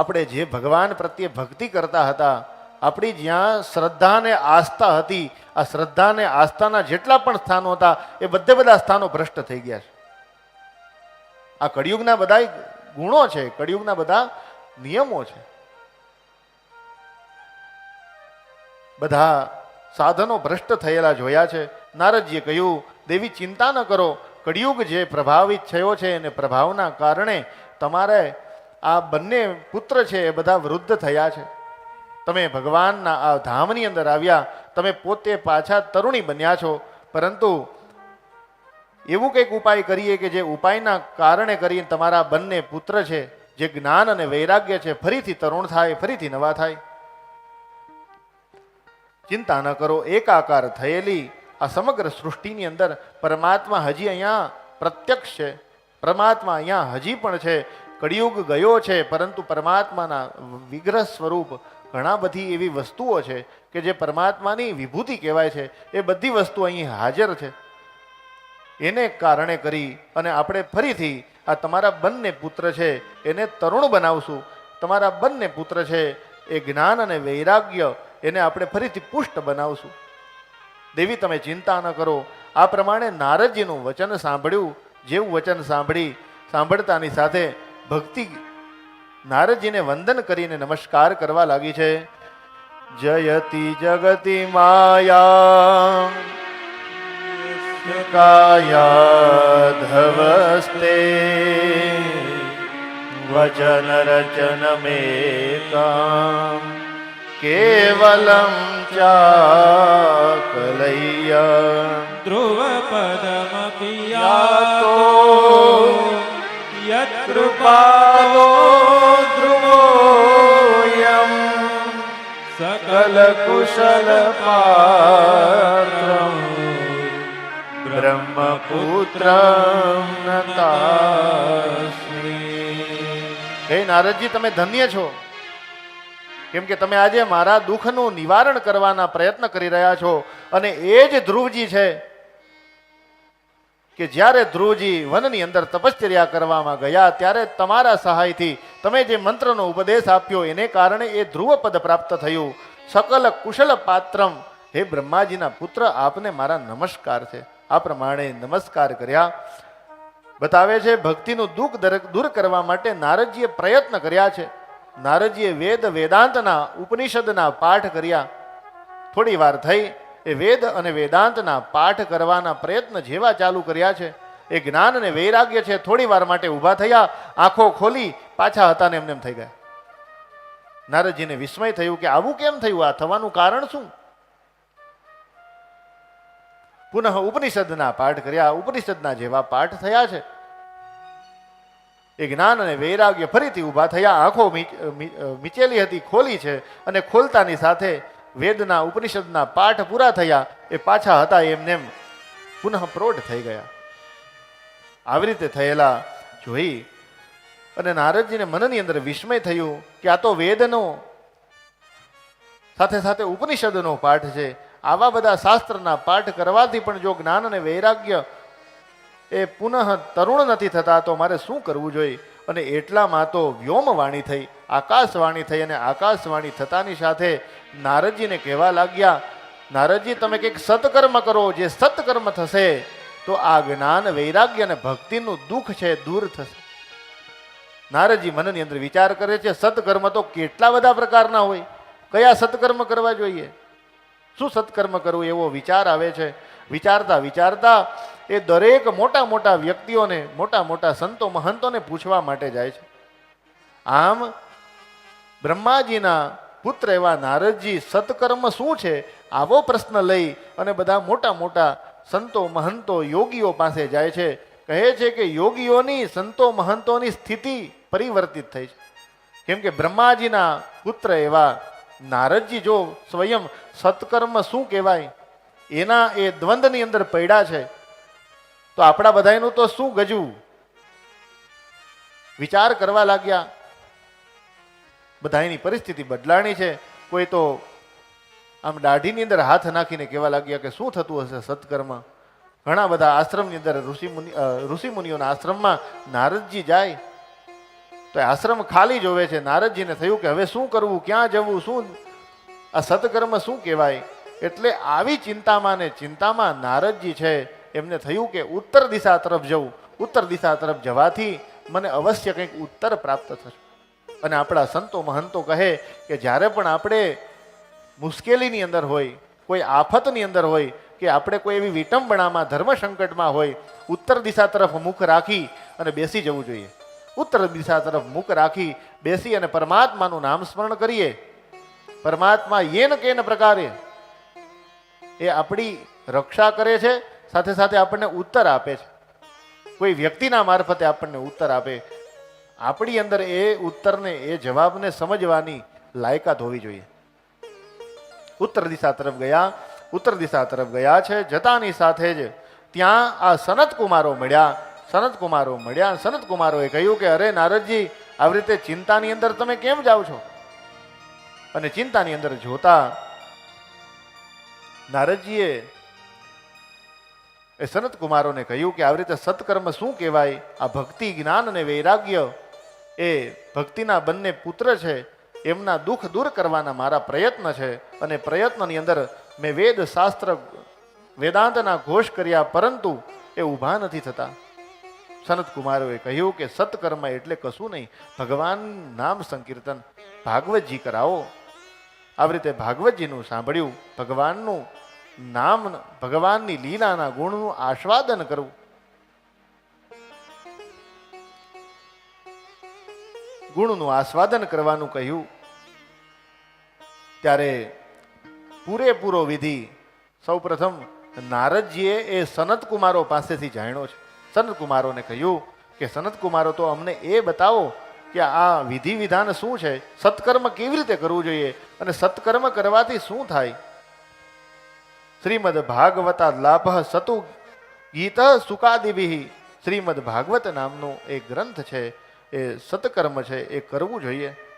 આપણે જે ભગવાન પ્રત્યે ભક્તિ કરતા હતા, આપણી જ્યાં શ્રદ્ધા અને આસ્થા હતી, આ શ્રદ્ધા અને આસ્થાના જેટલા પણ સ્થાનો હતા, એ બધે બધા સ્થાનો ભ્રષ્ટ થઈ ગયા છે. આ કળિયુગના બધા ગુણો છે, કળિયુગના બધા નિયમો છે. બધા સાધનો ભ્રષ્ટ થયેલા જોયા છે. નારદજીએ કહ્યું, દેવી, ચિંતા ન કરો. કળિયુગ જે પ્રભાવિત થયો છે, એને પ્રભાવના કારણે તમારે આ બંને પુત્ર છે, એ બધા વૃદ્ધ થયા છે. તમે ભગવાનના આ ધામની અંદર આવ્યા, તમે પોતે પાછા તરુણી બન્યા છો. પરંતુ એવું કંઈક ઉપાય કરીએ કે જે ઉપાયના કારણે કરીને તમારા બંને પુત્ર છે, જે જ્ઞાન અને વૈરાગ્ય છે, ફરીથી તરુણ થાય, ફરીથી નવા થાય. ચિંતા ન કરો, એકાકાર થયેલી આ સમગ્ર સૃષ્ટિની અંદર પરમાત્મા હજી અહીંયા પ્રત્યક્ષ છે. પરમાત્મા અહીંયા હજી પણ છે. કળિયુગ ગયો છે, પરંતુ પરમાત્માના વિગ્રહ સ્વરૂપ ઘણા બધી એવી વસ્તુઓ છે કે જે પરમાત્માની વિભૂતિ કહેવાય છે, એ બધી વસ્તુ અહીં હાજર છે. એને કારણે કરી અને આપણે ફરીથી આ તમારા બંને પુત્ર છે, એને તરુણ બનાવશું. તમારા બંને પુત્ર છે, એ જ્ઞાન અને વૈરાગ્ય એને આપણે ફરીથી પુષ્ટ બનાવશું. દેવી, તમે ચિંતા ન કરો. આ પ્રમાણે નારદજીનું વચન સાંભળ્યું. જેવું વચન સાંભળી સાંભળતાની સાથે ભક્તિ નારદજીને વંદન કરીને નમસ્કાર કરવા લાગી છે. જયતી જગતિ માયા. કાયાધવસ્તે વચન રચન મેકામ. કેવલમ ચાકલૈયા. પાલો ધ્રુવોયમ સકલ કુશલ પાત્ર બ્રહ્મપુત્ર હે નારદજી તમે ધન્ય છો? કેમ કે તમે આજે મારા દુઃખનું નિવારણ કરવાના પ્રયત્ન કરી રહ્યા છો અને એ જ ધ્રુવજી છે. કે જ્યારે ધ્રુવજી વનની અંદર તપશ્ચર્યા કરવામાં ગયા, ત્યારે તમારા સહાયથી તમે જે મંત્રનો ઉપદેશ આપ્યો, એને કારણે એ ધ્રુવ પદ પ્રાપ્ત થયું. સકલ કુશલ પાત્રમ. હે બ્રહ્માજીના પુત્ર, આપને મારા નમસ્કાર છે. આ પ્રમાણે નમસ્કાર કર્યા. બતાવે છે, ભક્તિનું દુઃખ દૂર કરવા માટે નારદજીએ પ્રયત્ન કર્યા છે. નારદજીએ વેદ વેદાંતના ઉપનિષદના પાઠ કર્યા. થોડી વાર થઈ. એ વેદ અને વેદાંતના પાઠ કરવાના પ્રયત્ન જેવા ચાલુ કર્યા છે. એ જ્ઞાન અને વૈરાગ્ય છે થોડી વાર માટે ઊભા થયા, આંખો ખોલી, પાછા હતા ને એમને એમ થઈ ગયા. નારદજીને વિસ્મય થયું કે આવું કેમ થયું? આ થવાનું કારણ શું? પુનઃ ઉપનિષદના પાઠ કર્યા, ઉપનિષદના જેવા પાઠ થયા છે. એ જ્ઞાન અને વૈરાગ્ય ફરીથી ઊભા થયા, આંખો મીચેલી હતી, ખોલી છે અને ખોલતાની સાથે વેદના, ઉપનિષદના પાઠ પૂરા થયા, એ પાછા હતા એમને એમ પુનઃ પ્રૌઢ થઈ ગયા. આવી રીતે થયેલા જોઈ અને નારદજીને મનની અંદર વિસ્મય થયું કે આ તો વેદનો, સાથે સાથે ઉપનિષદનો પાઠ છે. આવા બધા શાસ્ત્રના પાઠ કરવાથી પણ જો જ્ઞાન અને વૈરાગ્ય એ પુનઃ તરુણ નથી થતા, તો મારે શું કરવું જોઈએ? અને એટલામાં તો વ્યોમવાણી થઈ, આકાશવાણી થઈ અને આકાશવાણી થતાની સાથે નારદજીને કહેવા લાગ્યા, નારદજી, તમે કંઈક સત્કર્મ કરો, જે સત્કર્મ થશે, તો આ જ્ઞાન, વૈરાગ્ય અને ભક્તિનું દુઃખ છે, દૂર થશે. નારદજી મનની અંદર વિચાર કરે છે, સત્કર્મ તો કેટલા બધા પ્રકારના હોય, કયા સત્કર્મ કરવા જોઈએ? શું સત્કર્મ કરવું? એવો વિચાર આવે છે. વિચારતા વિચારતા એ દરેક મોટા મોટા વ્યક્તિઓને, મોટા મોટા સંતો, મહંતોને પૂછવા માટે જાય છે. આમ બ્રહ્માજીના પુત્ર એવા નારદજી, સત્કર્મ શું છે? આવો પ્રશ્ન લઈ અને બધા મોટા મોટા સંતો મહંતો યોગીઓ પાસે જાય છે. કહે છે કે યોગીઓની, સંતો મહંતોની સ્થિતિ પરિવર્તિત થઈ છે. કેમ કે બ્રહ્માજીના પુત્ર એવા નારદજી જો સ્વયં સત્કર્મ શું કહેવાય? એના એ દ્વંદની અંદર પડ્યા છે. તો આપણા બધાનું તો શું ગજવું વિચાર કરવા લાગ્યા. બધાની પરિસ્થિતિ બદલાણી છે. કોઈ તો આમ દાઢીની અંદર હાથ નાખીને કહેવા લાગ્યા કે શું થતું હશે સત્કર્મ? ઘણા બધા આશ્રમની અંદર ઋષિ મુનિ અ, ઋષિ મુનિઓના આશ્રમમાં નારદજી જાય. તો આશ્રમ ખાલી જોવે છે. નારદજીને થયું કે હવે શું કરવું? ક્યાં જવું? શું? આ સત્કર્મ શું કહેવાય? એટલે આવી ચિંતામાં ને ચિંતામાં નારદજી છે. એમને થયું કે ઉત્તર દિશા તરફ જવું. ઉત્તર દિશા તરફ જવાથી મને અવશ્ય કંઈક ઉત્તર પ્રાપ્ત થશે. અને આપણા સંતો મહંતો કહે કે જ્યારે પણ આપણે મુશ્કેલીની અંદર હોય, કોઈ આફતની અંદર હોય, કે આપણે કોઈ એવી વિટંબણામાં ધર્મ સંકટમાં હોય, ઉત્તર દિશા તરફ મુખ રાખી અને બેસી જવું જોઈએ. ઉત્તર દિશા તરફ મુખ રાખી, બેસી અને પરમાત્માનું નામ સ્મરણ કરીએ. પરમાત્મા યેન કેન પ્રકારે. એ આપણી રક્ષા કરે છે, સાથે સાથે આપણને ઉત્તર આપે છે. કોઈ વ્યક્તિના મારફતે આપણને ઉત્તર આપે. આપણી અંદર એ ઉત્તરને, એ જવાબને સમજવાની લાયકાત હોવી જોઈએ. ઉત્તર દિશા તરફ ગયા, ઉત્તર દિશા તરફ ગયા છે, જતાની સાથે જ ત્યાં આ સનત કુમારો મળ્યા સનત કુમારો મળ્યા સનત કુમારોએ કહ્યું કે, અરે નારદજી, આવી રીતે ચિંતાની અંદર તમે કેમ જાઓ છો? અને ચિંતાની અંદર જોતા નારદજીએ એ સનત કુમારોને કહ્યું કે, આવી રીતે સત્કર્મ શું કહેવાય? આ ભક્તિ, જ્ઞાન અને વૈરાગ્ય એ ભક્તિના બંને પુત્ર છે, એમના દુઃખ દૂર કરવાના મારા પ્રયત્ન છે અને પ્રયત્નની અંદર મેં વેદ શાસ્ત્ર વેદાંતના ઘોષ કર્યા, પરંતુ એ ઊભા નથી થતા. સનત કુમારોએ કહ્યું કે સત્કર્મ એટલે કશું નહીં, ભગવાન નામ સંકીર્તન. ભાગવતજી કરાવો. આવી રીતે ભાગવતજીનું સાંભળ્યું, ભગવાનનું નામ, ભગવાનની લીલાના ગુણનું આસ્વાદન કરવું. ગુણનું આસ્વાદન કરવાનું કહ્યું. ત્યારે પૂરેપૂરો વિધિ સૌપ્રથમ નારદજીએ એ સનતકુમારો પાસેથી જાણ્યો છે. સનતકુમારોને કહ્યું કે, સનતકુમારો, તો અમને એ બતાવો કે આ વિધિ વિધાન શું છે? સત્કર્મ કેવી રીતે કરવું જોઈએ? અને સત્કર્મ કરવાથી શું થાય? શ્રીમદ ભાગવતા લાભ સતુ ગીત સુકાદિભિ. શ્રીમદ ભાગવત નામનો એક ગ્રંથ છે. એ સત્કર્મ છે એ કરવું જોઈએ.